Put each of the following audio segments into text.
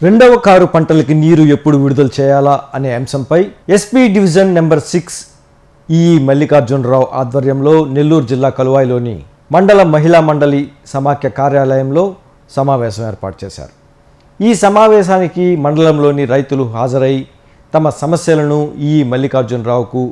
రెండవ కారు పంటలకి నీరు ఎప్పుడు విడుదల చేయాలా అనే అంశంపై ఎస్పీ డివిజన్ నెంబర్ సిక్స్ ఈ మల్లికార్జునరావు ఆధ్వర్యంలో నెల్లూరు జిల్లా కలువాయిలోని మండల మహిళా మండలి సమాఖ్య కార్యాలయంలో సమావేశం ఏర్పాటు చేశారు. ఈ సమావేశానికి మండలంలోని రైతులు హాజరై తమ సమస్యలను ఈ మల్లికార్జునరావుకు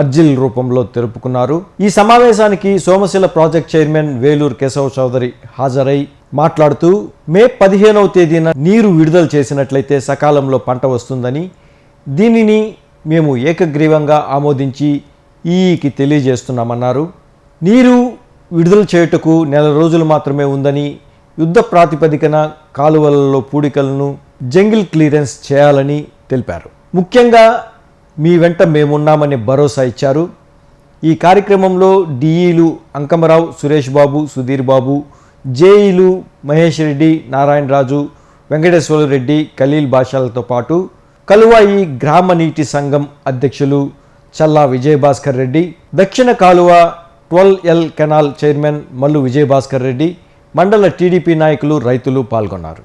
అర్జిల్ రూపంలో తెలుపుకున్నారు. ఈ సమావేశానికి సోమశిల ప్రాజెక్ట్ చైర్మన్ వేలూరు కేశవ చౌదరి హాజరై మాట్లాడుతూ మే పదిహేనవ తేదీన నీరు విడుదల చేసినట్లయితే సకాలంలో పంట వస్తుందని దీనిని మేము ఏకగ్రీవంగా ఆమోదించి ఈకి తెలియజేస్తున్నామన్నారు. నీరు విడుదల చేయుటకు నెల రోజులు మాత్రమే ఉందని యుద్ధ ప్రాతిపదికన కాలువలలో పూడికలను జంగిల్ క్లియరెన్స్ చేయాలని తెలిపారు. ముఖ్యంగా మీ వెంట మేమున్నామని భరోసా ఇచ్చారు. ఈ కార్యక్రమంలో డిఈలు అంకమరావు సురేష్ బాబు సుధీర్ బాబు జేఈలు మహేష్ రెడ్డి నారాయణరాజు వెంకటేశ్వర రెడ్డి ఖలీల్ బాషాలతో పాటు కలువాయి గ్రామ నీటి సంఘం అధ్యక్షులు చల్లా విజయభాస్కర్ రెడ్డి దక్షిణ కాలువ twelve L canal chairman Mallu Vijayabhaskar Reddy మండల టీడీపీ నాయకులు రైతులు పాల్గొన్నారు.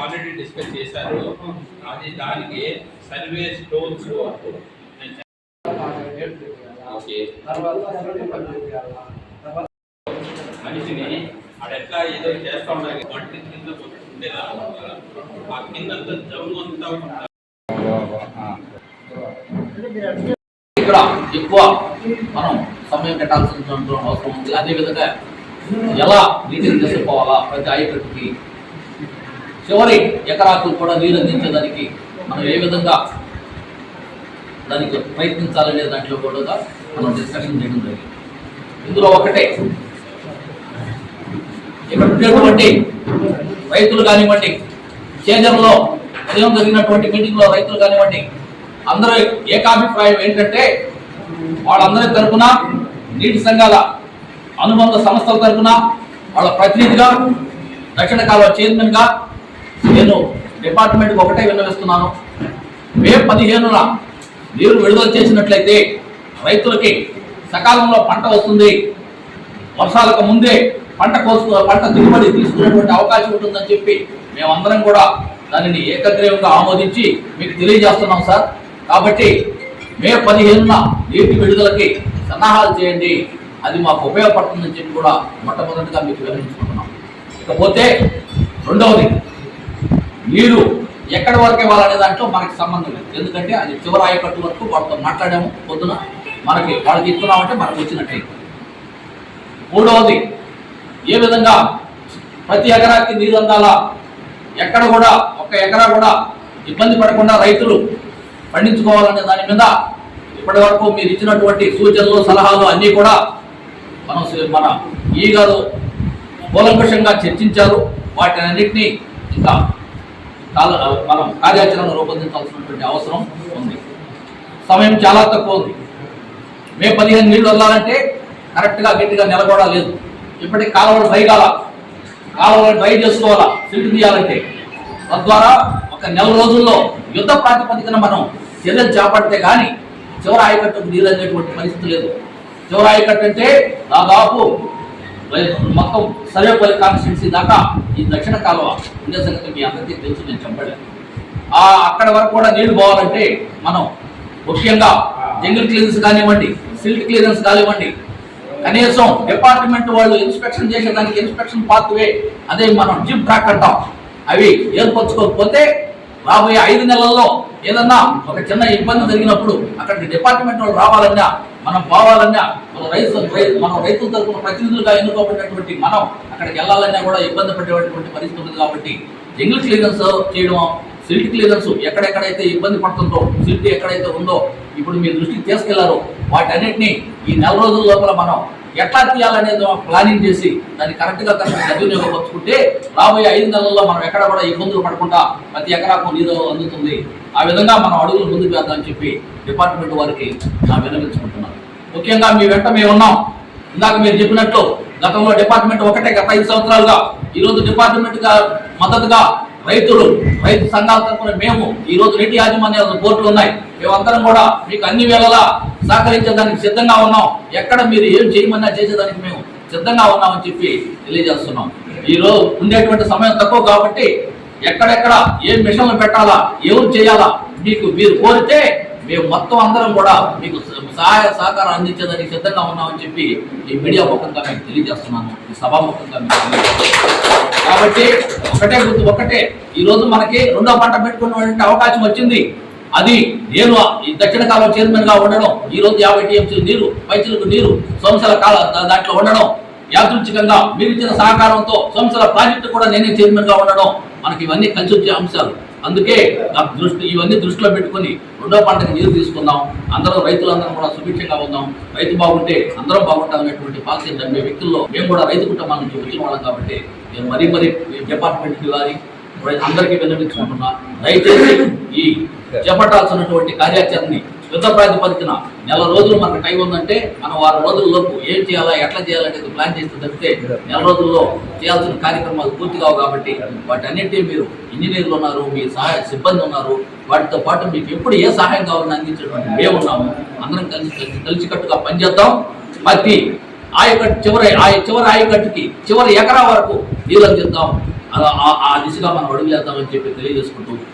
ఆల్రెడీ డిస్కస్ చేశారు అది దానికి సర్వే స్టోన్స్ ఓకే మనిషిని ఆడ ఎట్లా ఏదో చేస్తా ఉండాలి. వంటి కింద ఉండేలా ఆ కింద జమ్ము అంతా ఇక్కడ ఎక్కువ మనం సమయం పెట్టాల్సిన అవసరం ఉంది. అదేవిధంగా ఎలా నీటిని తీసుకుపోవాలా? ప్రతి ఆయకట్టుకి చివరి ఎకరాకు కూడా నీరు అందించేదానికి మనం ఏ విధంగా దానికి ప్రయత్నించాలనే దాంట్లో కూడా మనం డిస్కషన్ చేయడం జరిగింది. ఇందులో ఒకటే ఇక్కడ ఉండేటువంటి రైతులు కానివ్వండి కేంద్రంలో ఉదయం జరిగినటువంటి మీటింగ్లో రైతులు కానివ్వండి అందరూ ఏకాభిప్రాయం ఏంటంటే వాళ్ళందరి తరపున నీటి సంఘాల అనుబంధ సంస్థల తరపున వాళ్ళ ప్రతినిధిగా దక్షిణ కాలువ చైర్మన్గా నేను డిపార్ట్మెంట్కి ఒకటే విన్నవిస్తున్నాను. మే పదిహేనున నీరు విడుదల చేసినట్లయితే రైతులకి సకాలంలో పంట వస్తుంది. వర్షాలకు ముందే పంట కోసు పంట దిగుబడి తీసుకునేటువంటి అవకాశం ఉంటుందని చెప్పి మేమందరం కూడా దానిని ఏకగ్రీవంగా ఆమోదించి మీకు తెలియజేస్తున్నాం సార్. కాబట్టి మే పదిహేనున నీటి విడుదలకి సన్నాహాలు చేయండి. అది మాకు ఉపయోగపడుతుందని చెప్పి కూడా మొట్టమొదటిగా మీకు వివరించుకుంటున్నాం ఇకపోతే రెండవది మీరు ఎక్కడి వరకు ఇవ్వాలనే దాంట్లో మనకి సంబంధం లేదు. ఎందుకంటే అది చివరి ఆయకట్టు వరకు వాళ్ళతో మాట్లాడాము. పొద్దున మనకి వాళ్ళకి ఇస్తున్నామంటే మనకు వచ్చినట్టే. మూడవది ఏ విధంగా ప్రతి ఎకరాకి నీరు అందాలా? ఎక్కడ కూడా ఒక ఎకరా కూడా ఇబ్బంది పడకుండా రైతులు పండించుకోవాలనే దాని మీద ఇప్పటి వరకు మీరు ఇచ్చినటువంటి సూచనలు సలహాలు అన్నీ కూడా మనం మన ఈ గారు కూలంకషంగా చర్చించారు. వాటిని అన్నింటినీ ఇంకా కాల మనం కార్యాచరణ రూపొందించాల్సినటువంటి అవసరం ఉంది. సమయం చాలా తక్కువ ఉంది. మే పదిహేను నీళ్ళు వెళ్ళాలంటే కరెక్ట్గా గట్టిగా నిలబడా లేదు. ఇప్పటికి కాలువలు డ్రై కాల కాలువలు డ్రై చేసుకోవాలా? సిల్ట్ తీయాలంటే. తద్వారా ఒక నెల రోజుల్లో యుద్ధ ప్రాతిపదికన మనం చర్యలు చేపడితే కానీ చివరి ఆయకట్టుకు నీరు అనేటువంటి పరిస్థితి లేదు. చివరి ఆయకట్టు అంటే దాదాపు మొత్తం సర్వేపల్లి కాన్స్టిట్యున్సీ దాకా ఈ దక్షిణ కాలువ ఉండే సంగతి మీ అందరికీ తెలిసి నేను చెప్పలేదు ఆ అక్కడ వరకు కూడా నీళ్ళు పోవాలంటే మనం ముఖ్యంగా జంగిల్ క్లియరెన్స్ కానివ్వండి సిల్ట్ క్లియరెన్స్ కానివ్వండి కనీసం డిపార్ట్మెంట్ వాళ్ళు ఇన్స్పెక్షన్ చేసేదానికి ఇన్స్పెక్షన్ పాత్వే అదే మనం జిప్ ట్రాక్ అంటాం. అవి ఏర్పరచుకోకపోతే రాబోయే ఐదు నెలల్లో ఏదన్నా ఒక చిన్న ఇబ్బంది జరిగినప్పుడు అక్కడికి డిపార్ట్మెంట్ వాళ్ళు రావాలన్నా మనం పోవాలన్నా రైతు మనం రైతుల తరపున ప్రతినిధులుగా ఎన్నుకోబడినటువంటి మనం అక్కడికి వెళ్ళాలన్నా కూడా ఇబ్బంది పడేటువంటి పరిస్థితి ఉంది కాబట్టి జంగిల్ క్లియరెన్స్ చేయడం సిల్ట్ క్లియరెన్స్ ఎక్కడెక్కడైతే ఇబ్బంది పడుతుందో సిల్ట్ ఎక్కడైతే ఉందో ఇప్పుడు మీ దృష్టికి తీసుకెళ్ళారో వాటన్నిటిని ఈ నెల రోజుల లోపల మనం ఎట్లా తీయాలనేది ప్లానింగ్ చేసి దాన్ని కరెక్ట్గా కరెక్ట్ సద్వినియోగపరుచుకుంటే రాబోయే ఐదు నెలల్లో మనం ఎక్కడ కూడా ఇబ్బందులు పడకుండా ప్రతి ఎకరాకు నీరు అందుతుంది. ఆ విధంగా మనం అడుగులు ముందుకు వేద్దామని చెప్పి డిపార్ట్మెంట్ వారికి నా విన్నవించుకుంటున్నాను. ముఖ్యంగా మీ వెంట మేము ఉన్నాం. ఇందాక మీరు చెప్పినట్లు గతంలో డిపార్ట్మెంట్ ఒకటే గత ఐదు సంవత్సరాలుగా. ఈరోజు డిపార్ట్మెంట్గా మద్దతుగా రైతులు రైతు సంఘాల తరఫున మేము ఈరోజు నీటి యాజమాన్య బోర్డులు ఉన్నాయి. మేమందరం కూడా మీకు అన్ని వేళలా సహకరించేదానికి సిద్ధంగా ఉన్నాం. ఎక్కడ మీరు ఏం చేయమన్నా చేసేదానికి మేము సిద్ధంగా ఉన్నామని చెప్పి తెలియజేస్తున్నాం. ఈరోజు ఉండేటువంటి సమయం తక్కువ కాబట్టి ఎక్కడెక్కడ ఏ మిషన్లు పెట్టాలా ఎవరు చేయాలా మీకు మీరు కోరితే మేము మొత్తం అందరం కూడా మీకు సహాయ సహకారం అందించేదానికి సిద్ధంగా ఉన్నామని చెప్పి ఈ మీడియా ముఖంగా మీకు తెలియజేస్తున్నాను. ఈ సభాముఖంగా మీకు కాబట్టి ఒకటే గుర్తు ఒకటే. ఈరోజు మనకి రెండో పంట పెట్టుకున్నటువంటి అవకాశం వచ్చింది. అది నేను ఈ దక్షిణ కాలం చైర్మన్గా ఉండడం ఈ రోజు యాభై టీఎంసీ నీరు పైచులకు నీరు సంవత్సరాల కాల దాంట్లో ఉండడం యాదృచ్ఛికంగా మీరు ఇచ్చిన సహకారంతో సంవత్సరాల ప్రాజెక్టు కూడా నేనే చైర్మన్గా ఉండడం మనకి ఇవన్నీ కలిసి వచ్చే అంశాలు. అందుకే నాకు దృష్టి ఇవన్నీ దృష్టిలో పెట్టుకొని రెండో పంటకి నీరు తీసుకుందాం. అందరూ రైతులందరం కూడా సుభిక్షంగా ఉందాం. రైతు బాగుంటే అందరం బాగుంటాం అనేటువంటి పాలసీ నమ్మే వ్యక్తుల్లో మేము కూడా రైతు కుటుంబాల నుంచి వచ్చిన వాళ్ళం కాబట్టి నేను మరీ మరీ డిపార్ట్మెంట్కి కానీ అందరికీ విన్నవించుకుంటున్నా. దయచేసి ఈ చేపట్టాల్సినటువంటి కార్యాచరణని యుద్ధ ప్రాతిపదికన నెల రోజులు మనకు టైం ఉందంటే మనం వారం రోజుల్లోపు ఏం చేయాలా ఎట్లా చేయాలనేది ప్లాన్ చేస్తే తప్పితే నెల రోజుల్లో చేయాల్సిన కార్యక్రమాలు పూర్తి కావు కాబట్టి వాటన్నిటినీ మీరు ఇంజనీర్లు ఉన్నారు మీ సహాయ సిబ్బంది ఉన్నారు వాటితో పాటు మీకు ఎప్పుడు ఏ సహాయం కావాలని అందించేటువంటి మేము ఉన్నాము. అందరం కలిసి కలిసి కలిసికట్టుగా పనిచేద్దాం. ప్రతి ఆయకట్టు చివరి ఆ చివరి ఆయకట్టుకి చివరి ఎకరా వరకు నీళ్ళు అందిద్దాం అలా ఆ- ఆ దిశగా మనం అడుగులేద్దామని చెప్పి తెలియజేసుకుంటూ